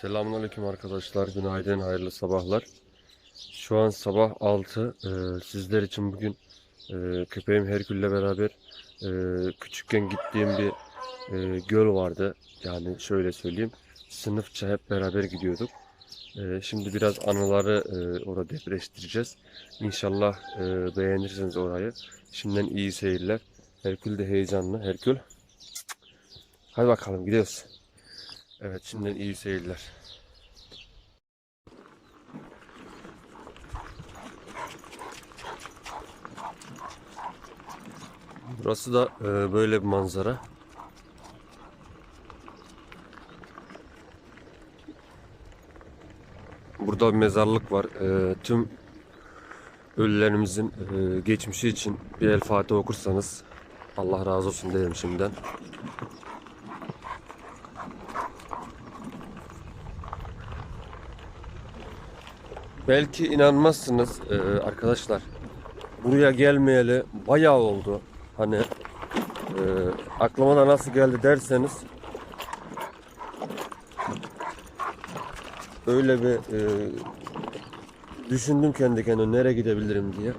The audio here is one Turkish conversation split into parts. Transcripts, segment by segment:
Selamünaleyküm arkadaşlar. Günaydın, hayırlı sabahlar. Şu an sabah 6. Ee, sizler için bugün e, köpeğim Herkül'le beraber e, küçükken gittiğim bir e, göl vardı. Yani şöyle söyleyeyim. Sınıfça hep beraber gidiyorduk. E, şimdi biraz anıları e, orada depreştireceğiz. İnşallah e, beğenirsiniz orayı. Şimdiden iyi seyirler. Herkül de heyecanlı. Herkül. Hadi bakalım gidiyoruz. Evet şimdiden iyi seyirler. Burası da e, böyle bir manzara. Burada bir mezarlık var. E, tüm ölülerimizin e, geçmişi için bir El Fatiha okursanız Allah razı olsun derim şimdiden. Belki inanmazsınız e, arkadaşlar. Buraya gelmeyeli bayağı oldu. Hani e, aklıma da nasıl geldi derseniz öyle bir e, düşündüm kendi kendime nereye gidebilirim diye.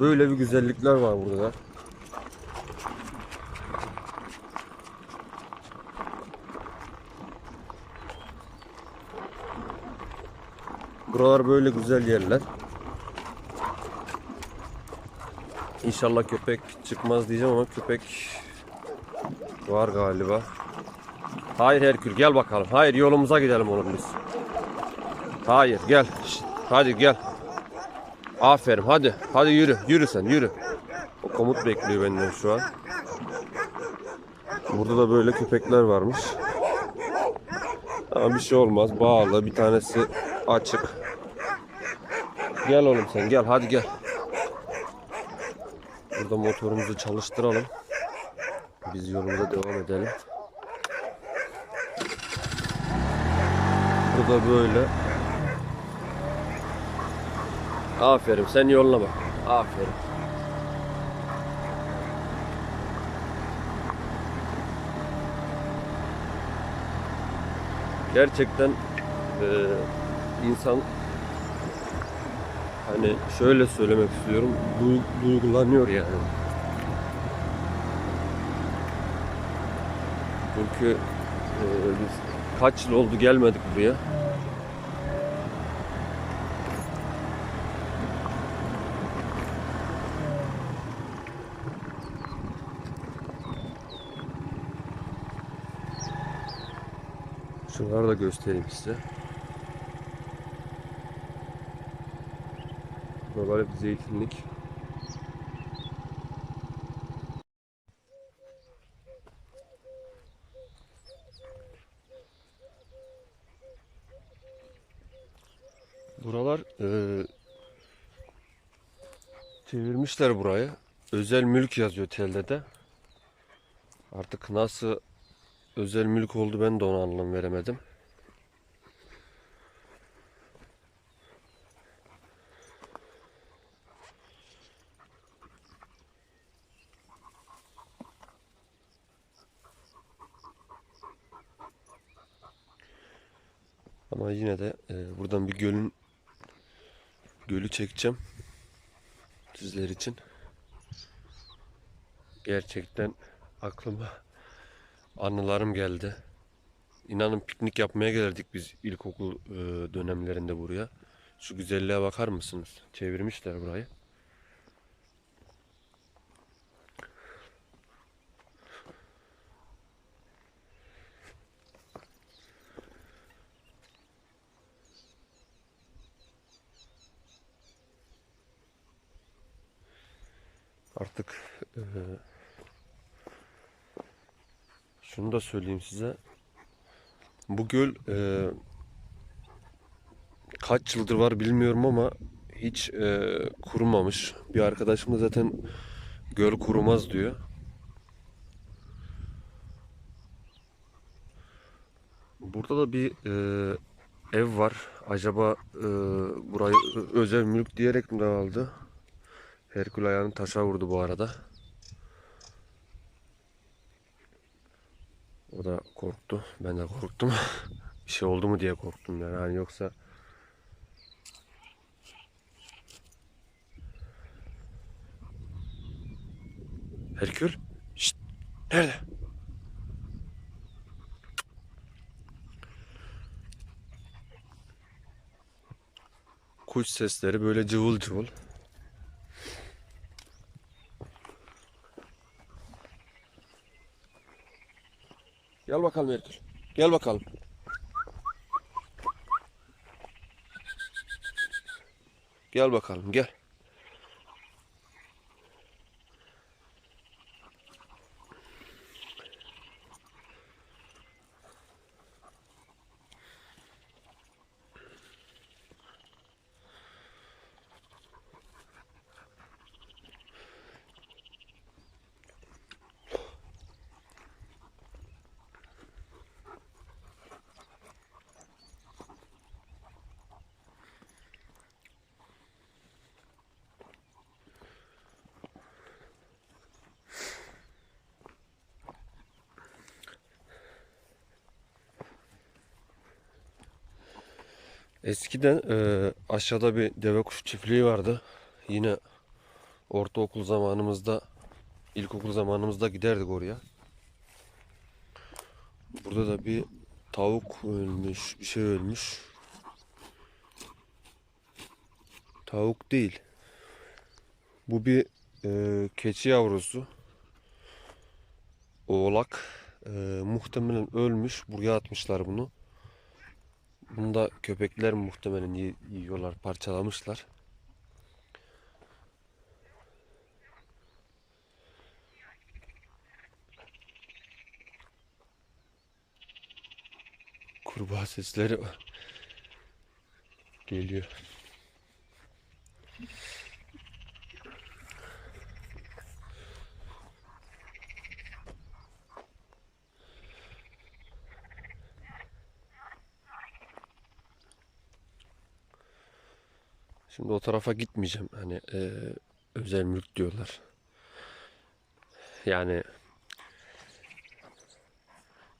Böyle bir güzellikler var burada. Buralar böyle güzel yerler. İnşallah köpek çıkmaz diyeceğim ama köpek var galiba. Hayır Herkül gel bakalım. Hayır yolumuza gidelim oğlum biz. Hayır gel. Hadi gel. Aferin hadi. Hadi yürü. Yürü sen yürü. O komut bekliyor benden şu an. Burada da böyle köpekler varmış. Ama bir şey olmaz. Bağlı. Bir tanesi açık. Gel oğlum sen gel. Hadi gel. Burada motorumuzu çalıştıralım. Biz yolumuza devam edelim. Burada böyle. Aferin sen yoluna bak. Aferin. Gerçekten eee, insan hani şöyle söylemek istiyorum duy- duygulanıyor yani. Çünkü eee, biz kaç yıl oldu gelmedik buraya. Şunları da göstereyim size. Buralar hep zeytinlik. Buralar eee, çevirmişler burayı. Özel mülk yazıyor telde de. Artık nasıl özel mülk oldu ben de onu anlam veremedim. Ama yine de e, buradan bir gölün gölü çekeceğim sizler için. Gerçekten aklıma anılarım geldi. İnanın piknik yapmaya gelirdik biz ilkokul e, dönemlerinde buraya. Şu güzelliğe bakar mısınız? Çevirmişler burayı. Artık e, şunu da söyleyeyim size. Bu göl e, kaç yıldır var bilmiyorum ama hiç e, kurumamış. Bir arkadaşım da zaten göl kurumaz diyor. Burada da bir e, ev var. Acaba e, burayı özel mülk diyerek mi aldı? Herkül ayağını taşa vurdu bu arada. O da korktu. Ben de korktum. bir şey oldu mu diye korktum yani. Hani yoksa Herkül? Şşt! Nerede? Kuş sesleri böyle cıvıl cıvıl. Gel bakalım Herkül. Gel bakalım. Gel bakalım gel. Eskiden e, aşağıda bir deve kuş çiftliği vardı. Yine ortaokul zamanımızda, ilkokul zamanımızda giderdik oraya. Burada da bir tavuk ölmüş, bir şey ölmüş. Tavuk değil. Bu bir e, keçi yavrusu. Oğlak. E, muhtemelen ölmüş. Buraya atmışlar bunu. Bunu da köpekler muhtemelen yi- yiyorlar, parçalamışlar. Kurbağa sesleri geliyor. Şimdi o tarafa gitmeyeceğim. Hani e, özel mülk diyorlar. Yani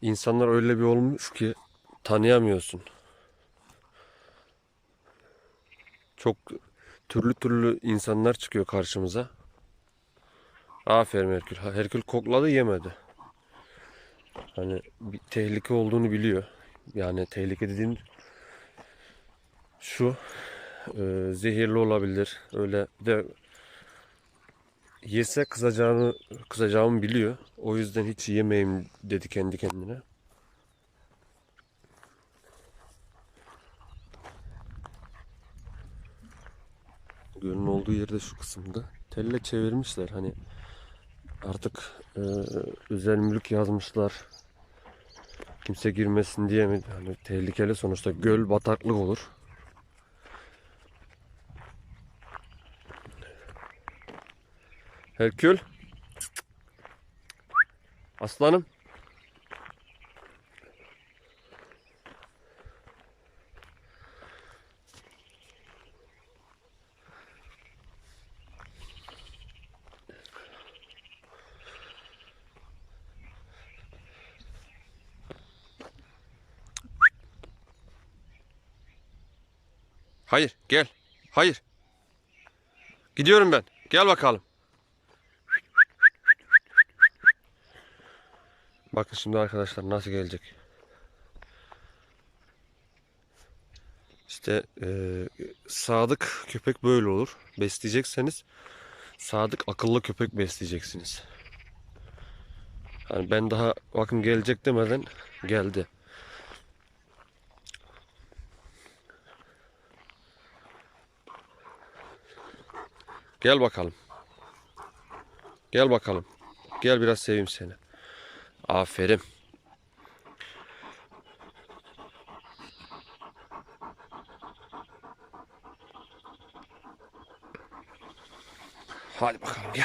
insanlar öyle bir olmuş ki tanıyamıyorsun. Çok türlü türlü insanlar çıkıyor karşımıza. Aferin Herkül. Herkül kokladı yemedi. Hani bir tehlike olduğunu biliyor. Yani tehlike dediğim şu e, zehirli olabilir. Öyle bir de yese kızacağını kızacağımı biliyor. O yüzden hiç yemeyeyim dedi kendi kendine. Gölün olduğu yerde şu kısımda telle çevirmişler. Hani artık e, özel mülk yazmışlar. Kimse girmesin diye mi? Hani tehlikeli sonuçta göl bataklık olur. Herkül. Aslanım. Hayır, gel. Hayır. Gidiyorum ben. Gel bakalım. Bakın şimdi arkadaşlar nasıl gelecek. İşte eee, sadık köpek böyle olur. Besleyecekseniz sadık akıllı köpek besleyeceksiniz. Hani ben daha bakın gelecek demeden geldi. Gel bakalım. Gel bakalım. Gel biraz seveyim seni. Aferin. Hadi bakalım gel.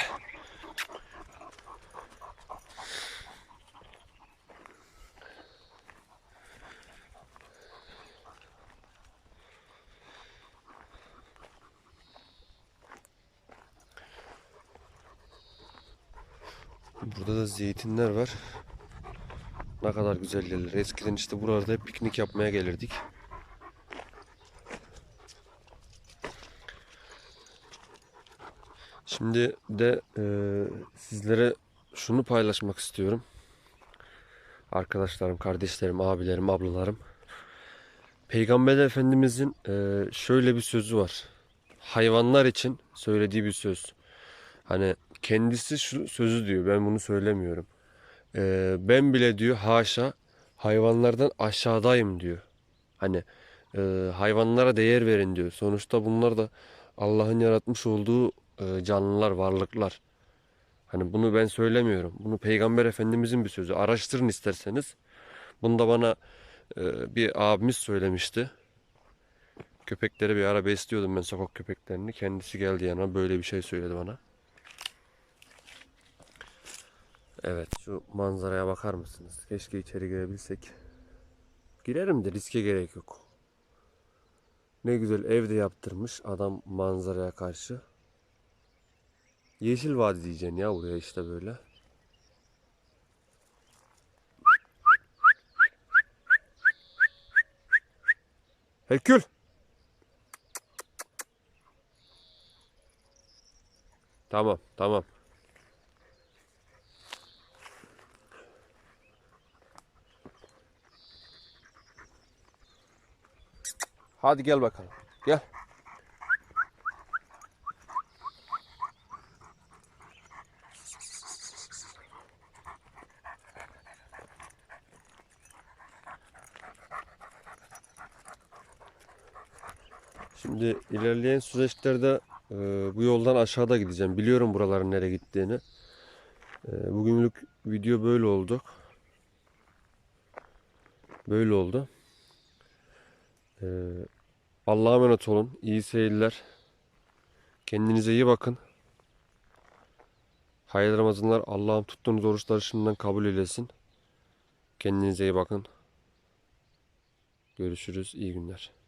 Burada da zeytinler var. Ne kadar güzel yerler. Eskiden işte buralarda hep piknik yapmaya gelirdik. Şimdi de e, sizlere şunu paylaşmak istiyorum. Arkadaşlarım, kardeşlerim, abilerim, ablalarım. Peygamber Efendimizin e, şöyle bir sözü var. Hayvanlar için söylediği bir söz. Hani kendisi şu sözü diyor. Ben bunu söylemiyorum. E, ben bile diyor haşa hayvanlardan aşağıdayım diyor. Hani e, hayvanlara değer verin diyor. Sonuçta bunlar da Allah'ın yaratmış olduğu e, canlılar, varlıklar. Hani bunu ben söylemiyorum. Bunu Peygamber Efendimizin bir sözü. Araştırın isterseniz. Bunu da bana e, bir abimiz söylemişti. Köpekleri bir ara besliyordum ben sokak köpeklerini. Kendisi geldi yanıma böyle bir şey söyledi bana. Evet şu manzaraya bakar mısınız? Keşke içeri girebilsek. Girerim de riske gerek yok. Ne güzel evde yaptırmış adam manzaraya karşı. Yeşil Vadi diyeceksin ya buraya işte böyle. Herkül. Tamam, tamam. Hadi gel bakalım. Gel. Şimdi ilerleyen süreçlerde e, bu yoldan aşağıda gideceğim. Biliyorum buraların nereye gittiğini. E, bugünlük video böyle oldu. Böyle oldu. E, Allah'a emanet olun. İyi seyirler. Kendinize iyi bakın. Hayırlı Ramazanlar. Allah'ım tuttuğunuz oruçları şimdiden kabul eylesin. Kendinize iyi bakın. Görüşürüz. İyi günler.